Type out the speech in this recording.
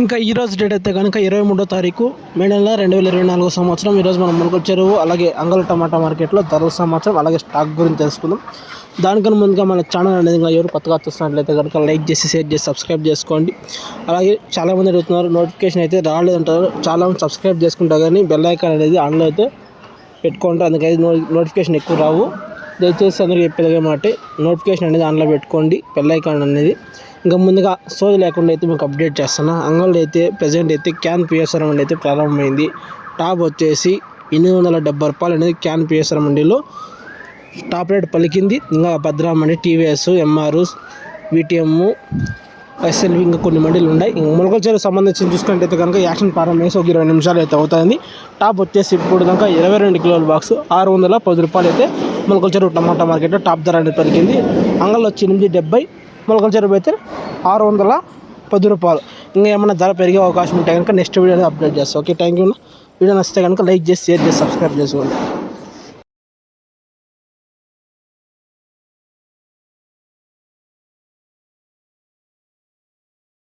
ఇంకా ఈరోజు డేట్ అయితే కనుక ఇరవై మూడో తారీఖు మే నెల రెండు వేల ఇరవై నాలుగో సంవత్సరం ఈరోజు మనం మునుగోలు చెరువు అలాగే అంగళ టమాటా మార్కెట్లో ధరల సంవత్సరం అలాగే స్టాక్ గురించి తెలుసుకుందాం. దానికన్నా ముందుగా మన ఛానల్ అనేది ఎవరు కొత్తగా చూస్తున్నట్లయితే కనుక లైక్ చేసి షేర్ చేసి సబ్స్క్రైబ్ చేసుకోండి. అలాగే చాలామంది అడుగుతున్నారు నోటిఫికేషన్ అయితే రాలేదంటారు. చాలామంది సబ్స్క్రైబ్ చేసుకుంటారు కానీ బెల్ ఐకాన్ అనేది ఆన్లో అయితే పెట్టుకోండి అందుకైతే నో నోటిఫికేషన్ ఎక్కువ రావు. దయచేసి అందరికీ చెప్పేది మాట నోటిఫికేషన్ అనేది ఆన్లో పెట్టుకోండి పెళ్ళైకాండ్ అనేది. ఇంకా ముందుగా సోది లేకుండా అయితే మీకు అప్డేట్ చేస్తున్నా. అంగళ్ళు అయితే ప్రజెంట్ అయితే క్యాన్ పిఎస్ఆర్ మండి అయితే ప్రారంభమైంది. టాప్ వచ్చేసి ఎనిమిది వందల డెబ్బై రూపాయలు అనేది క్యాన్ పిఎస్ఆర్ మండిలో టాప్ రేట్ పలికింది. ఇంకా Bhadra mandi TVS MR VTM SLV ఇంకా కొన్ని మండీలు ఉన్నాయి. ఇంకా ములకల్చర్ సంబంధించి చూసుకుంటే కనుక యాక్షన్ పారం ఒక ఇరవై నిమిషాలు అయితే అవుతుంది. టాప్ వచ్చేసి ఇప్పుడు కనుక ఇరవై రెండు కిలోల బాక్స్ ఆరు వందల పది రూపాయలు అయితే ములకల్చర్ టమాటా మార్కెట్లో టాప్ ధర అనేది పలికింది అంగళ్ళు వచ్చి ఎనిమిది డెబ్బై. మొలకల అయితే ఆరు వందల పది రూపాయలు. ఇంకా ఏమైనా ధర పెరిగే అవకాశం ఉంటే కనుక నెక్స్ట్ వీడియోలో అప్డేట్ చేస్తాను ఓకే థ్యాంక్ యూ వీడియో నచ్చితే కనుక లైక్ చేసి షేర్ చేసి సబ్స్క్రైబ్ చేసుకోండి.